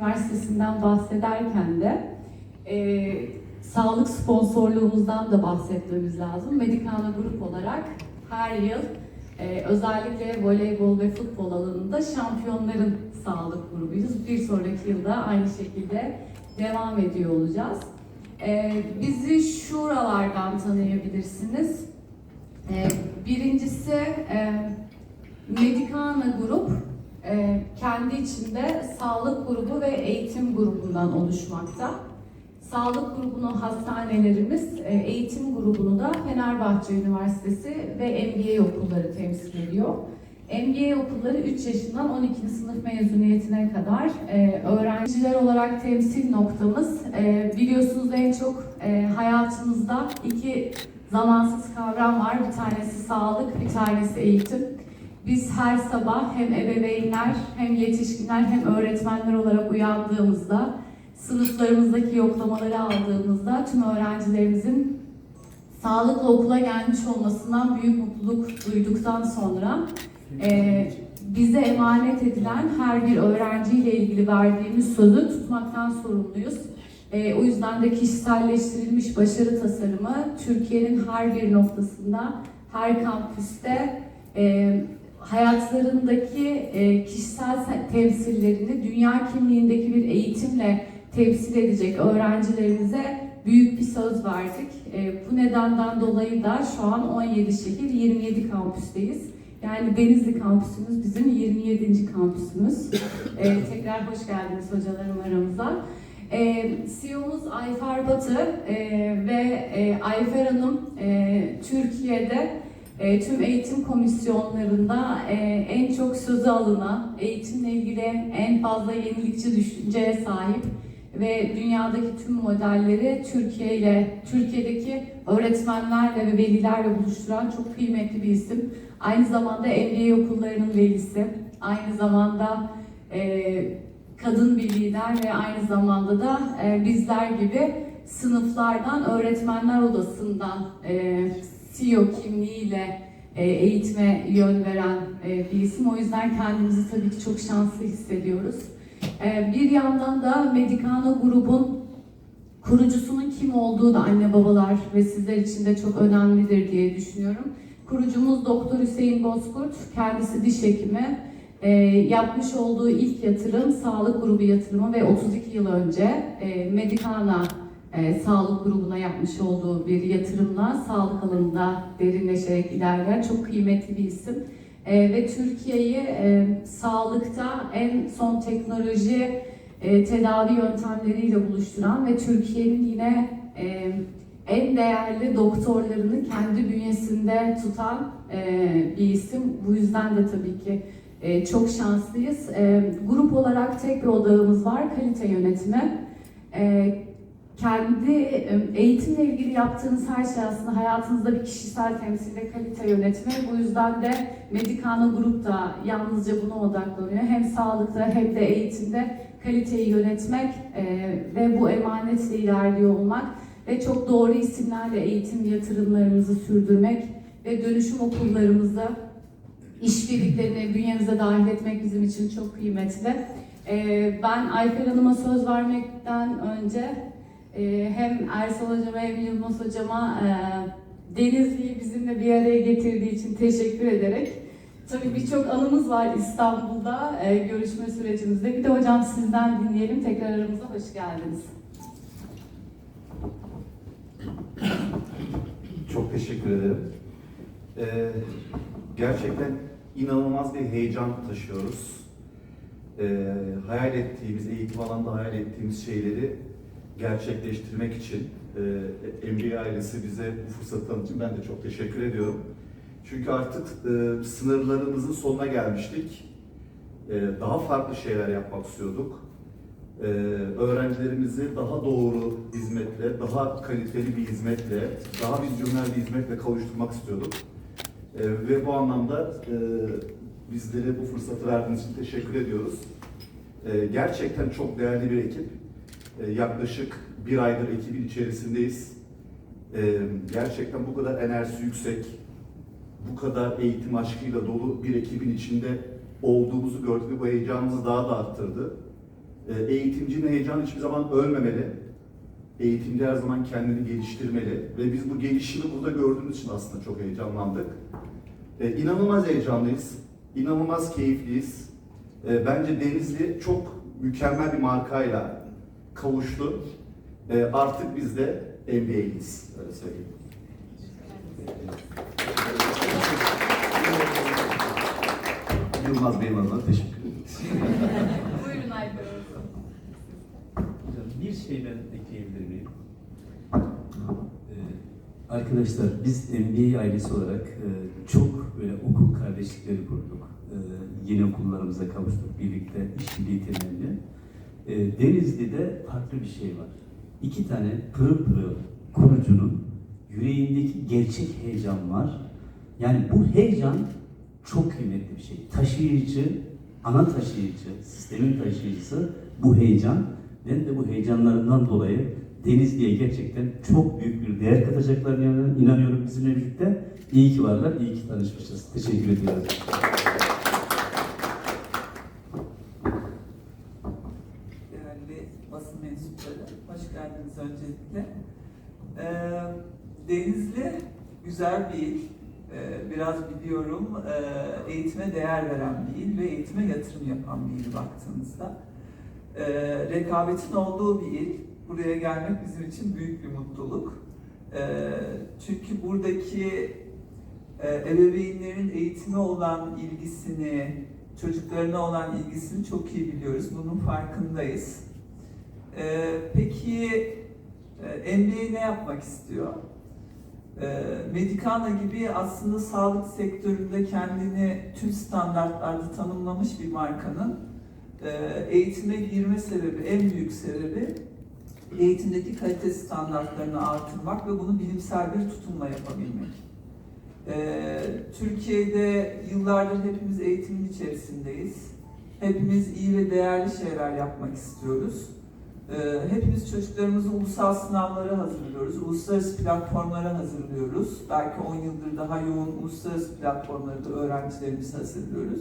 Üniversitesi'nden bahsederken de e, sağlık sponsorluğumuzdan da bahsetmemiz lazım. Medikana Grup olarak her yıl e, özellikle voleybol ve futbol alanında şampiyonların sağlık grubuyuz. Bir sonraki yılda aynı şekilde devam ediyor olacağız. E, bizi şuralardan tanıyabilirsiniz. E, birincisi e, Medikana Grup e, kendi içinde sağlık grubu ve eğitim grubundan oluşmakta. Sağlık grubunu hastanelerimiz, e, eğitim grubunu da Fenerbahçe Üniversitesi ve MBA okulları temsil ediyor. MBA okulları 3 yaşından 12. sınıf mezuniyetine kadar e, öğrenciler olarak temsil noktamız e, biliyorsunuz en çok hayatımızda iki zamansız kavram var. Bir tanesi sağlık, bir tanesi eğitim. Biz her sabah hem ebeveynler hem yetişkinler hem öğretmenler olarak uyandığımızda sınıflarımızdaki yoklamaları aldığımızda tüm öğrencilerimizin sağlıkla okula gelmiş olmasından büyük mutluluk duyduktan sonra e, bize emanet edilen her bir öğrenciyle ilgili verdiğimiz sözü tutmaktan sorumluyuz. E, o yüzden de kişiselleştirilmiş başarı tasarımı Türkiye'nin her bir noktasında, her kampüste e, hayatlarındaki e, kişisel se- temsillerini dünya kimliğindeki bir eğitimle temsil edecek öğrencilerimize büyük bir söz verdik. E, bu nedenden dolayı da şu an 17 şehir, 27 kampüsteyiz. Yani Denizli kampüsümüz bizim 27. kampüsümüz. E, tekrar hoş geldiniz hocalarım aramıza. CEO'muz Ayfer Batı ve e, Ayfer Hanım Türkiye'de e, tüm eğitim komisyonlarında e, en çok sözü alınan, eğitimle ilgili en fazla yenilikçi düşünceye sahip ve dünyadaki tüm modelleri Türkiye ile, Türkiye'deki öğretmenlerle ve velilerle buluşturan çok kıymetli bir isim. Aynı zamanda MBA okullarının velisi, aynı zamanda e, kadın bir lider ve aynı zamanda da e, bizler gibi sınıflardan, öğretmenler odasından e, CEO kimliğiyle e, eğitime yön veren e, bir isim. O yüzden kendimizi tabii ki çok şanslı hissediyoruz. E, bir yandan da Medicana grubun kurucusunun kim olduğu da anne babalar ve sizler için de çok önemlidir diye düşünüyorum. Kurucumuz Doktor Hüseyin Bozkurt, kendisi diş hekimi. E, yapmış olduğu ilk yatırım sağlık grubu yatırımı ve 32 yıl önce e, Medicana e, sağlık grubuna yapmış olduğu bir yatırımla sağlık alanında derinleşerek ilerleyen çok kıymetli bir isim. E, ve Türkiye'yi e, sağlıkta en son teknoloji e, tedavi yöntemleriyle buluşturan ve Türkiye'nin yine e, en değerli doktorlarını kendi bünyesinde tutan e, bir isim. Bu yüzden de tabii ki e, çok şanslıyız. E, grup olarak tek bir odağımız var, kalite yönetimi. E, kendi e, eğitimle ilgili yaptığınız her şey aslında hayatınızda bir kişisel temsil ve kalite yönetimi. Bu yüzden de Medicana Grup da yalnızca buna odaklanıyor. Hem sağlıkta hem de eğitimde kaliteyi yönetmek e, ve bu emanetle ilerliyor olmak ve çok doğru isimlerle eğitim yatırımlarımızı sürdürmek ve dönüşüm okullarımızda işbirliklerini bünyemize dahil etmek bizim için çok kıymetli. E, ben Ayfer Hanım'a söz vermekten önce ee, hem Ersal Hocama hem Yılmaz Hocama e, Denizli'yi bizimle bir araya getirdiği için teşekkür ederek Tabii birçok anımız var İstanbul'da e, görüşme sürecimizde. Bir de hocam sizden dinleyelim. Tekrar aramıza hoş geldiniz. Çok teşekkür ederim. Ee, gerçekten inanılmaz bir heyecan taşıyoruz. Ee, hayal ettiğimiz, eğitim alanında hayal ettiğimiz şeyleri gerçekleştirmek için e, MBA ailesi bize bu fırsatı tanıdığı için ben de çok teşekkür ediyorum. Çünkü artık e, sınırlarımızın sonuna gelmiştik. E, daha farklı şeyler yapmak istiyorduk. E, öğrencilerimizi daha doğru hizmetle, daha kaliteli bir hizmetle, daha vizyonel bir hizmetle kavuşturmak istiyorduk. E, ve bu anlamda e, bizlere bu fırsatı verdiğiniz için teşekkür ediyoruz. E, gerçekten çok değerli bir ekip. E, yaklaşık bir aydır ekibin içerisindeyiz. E, gerçekten bu kadar enerjisi yüksek, bu kadar eğitim aşkıyla dolu bir ekibin içinde olduğumuzu gördük ve bu heyecanımızı daha da arttırdı. E, eğitimcinin heyecanı hiçbir zaman ölmemeli. Eğitimci her zaman kendini geliştirmeli ve biz bu gelişimi burada gördüğümüz için aslında çok heyecanlandık. E, inanılmaz heyecanlıyız, inanılmaz keyifliyiz. E, bence Denizli çok mükemmel bir markayla kavuştu. E, artık biz de NBA'liyiz, öyle söyleyeyim. Yılmaz Bey'in adına teşekkür ederiz. Buyurun Hocam. Hocam bir şey ben ekleyebilir miyim? Ee, arkadaşlar biz MBA ailesi olarak e, çok böyle okul kardeşlikleri kurduk. Ee, yeni okullarımıza kavuştuk birlikte işbirliği temelli. Ee, Denizli'de farklı bir şey var. İki tane pırıl pırıl kurucunun yüreğindeki gerçek heyecan var. Yani bu heyecan çok kıymetli bir şey. Taşıyıcı, ana taşıyıcı, sistemin taşıyıcısı bu heyecan. Ben de bu heyecanlarından dolayı Denizli'ye gerçekten çok büyük bir değer katacaklarına inan- inanıyorum bizimle birlikte. İyi ki varlar, iyi ki tanışmışız. Teşekkür ediyorum. değerli basın mensupları, hoş geldiniz öncelikle. Ee, Denizli güzel bir il. Ee, biraz biliyorum ee, eğitime değer veren bir il ve eğitime yatırım yapan bir il baktığınızda. Ee, rekabetin olduğu bir il. Buraya gelmek bizim için büyük bir mutluluk. Ee, çünkü buradaki e, ebeveynlerin eğitime olan ilgisini, çocuklarına olan ilgisini çok iyi biliyoruz. Bunun farkındayız. Ee, peki e, MBA ne yapmak istiyor? Ee, Medicana gibi aslında sağlık sektöründe kendini tüm standartlarda tanımlamış bir markanın e, eğitime girme sebebi, en büyük sebebi eğitimdeki kalite standartlarını artırmak ve bunu bilimsel bir tutumla yapabilmek. Ee, Türkiye'de yıllardır hepimiz eğitimin içerisindeyiz. Hepimiz iyi ve değerli şeyler yapmak istiyoruz. Ee, hepimiz çocuklarımızı ulusal sınavlara hazırlıyoruz, uluslararası platformlara hazırlıyoruz. Belki 10 yıldır daha yoğun uluslararası platformlarda öğrencilerimizi hazırlıyoruz.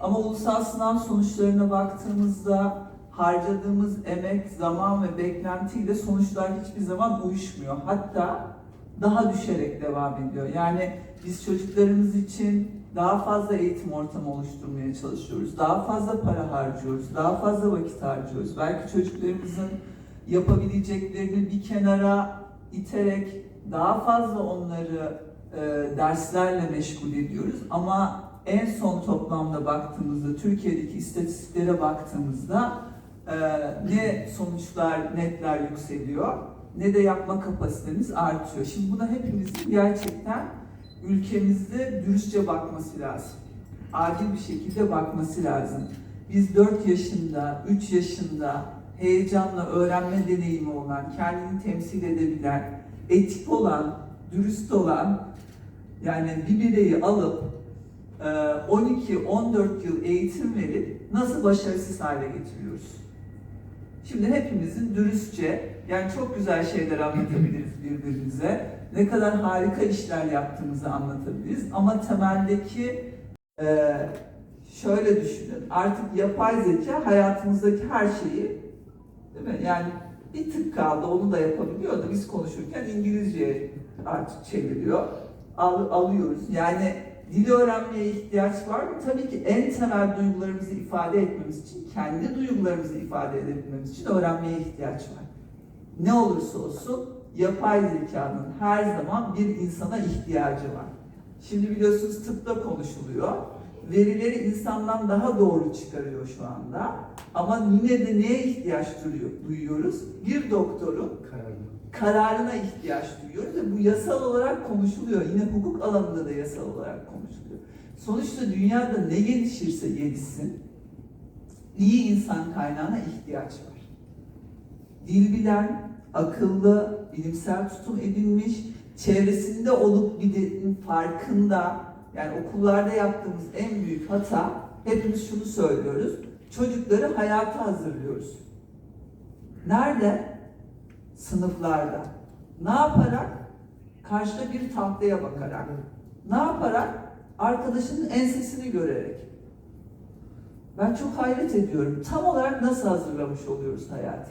Ama ulusal sınav sonuçlarına baktığımızda harcadığımız emek, zaman ve beklentiyle sonuçlar hiçbir zaman uyuşmuyor. Hatta daha düşerek devam ediyor. Yani biz çocuklarımız için daha fazla eğitim ortamı oluşturmaya çalışıyoruz. Daha fazla para harcıyoruz. Daha fazla vakit harcıyoruz. Belki çocuklarımızın yapabileceklerini bir kenara iterek daha fazla onları e, derslerle meşgul ediyoruz. Ama en son toplamda baktığımızda, Türkiye'deki istatistiklere baktığımızda e, ne sonuçlar, netler yükseliyor ne de yapma kapasitemiz artıyor. Şimdi buna hepimizin gerçekten ülkemizde dürüstçe bakması lazım. Adil bir şekilde bakması lazım. Biz 4 yaşında, 3 yaşında heyecanla öğrenme deneyimi olan, kendini temsil edebilen, etik olan, dürüst olan yani bir bireyi alıp e, 12-14 yıl eğitim verip nasıl başarısız hale getiriyoruz? Şimdi hepimizin dürüstçe, yani çok güzel şeyler anlatabiliriz birbirimize. Ne kadar harika işler yaptığımızı anlatabiliriz. Ama temeldeki e, şöyle düşünün. Artık yapay zeka hayatımızdaki her şeyi değil mi? Yani bir tık kaldı onu da yapabiliyor da biz konuşurken İngilizce artık çeviriyor. Al, alıyoruz. Yani dili öğrenmeye ihtiyaç var mı? Tabii ki en temel duygularımızı ifade etmemiz için, kendi duygularımızı ifade edebilmemiz için öğrenmeye ihtiyaç var. Ne olursa olsun yapay zekanın her zaman bir insana ihtiyacı var. Şimdi biliyorsunuz tıpta konuşuluyor. Verileri insandan daha doğru çıkarıyor şu anda. Ama yine de neye ihtiyaç duyuyor- duyuyoruz? Bir doktorun kararına ihtiyaç duyuyoruz ve bu yasal olarak konuşuluyor. Yine hukuk alanında da yasal olarak konuşuluyor. Sonuçta dünyada ne gelişirse gelişsin, iyi insan kaynağına ihtiyaç var. Dil bilen, akıllı, bilimsel tutum edinmiş, çevresinde olup bir farkında, yani okullarda yaptığımız en büyük hata, hepimiz şunu söylüyoruz, çocukları hayata hazırlıyoruz. Nerede? sınıflarda. Ne yaparak? Karşıda bir tahtaya bakarak. Ne yaparak? Arkadaşının ensesini görerek. Ben çok hayret ediyorum. Tam olarak nasıl hazırlamış oluyoruz hayatı?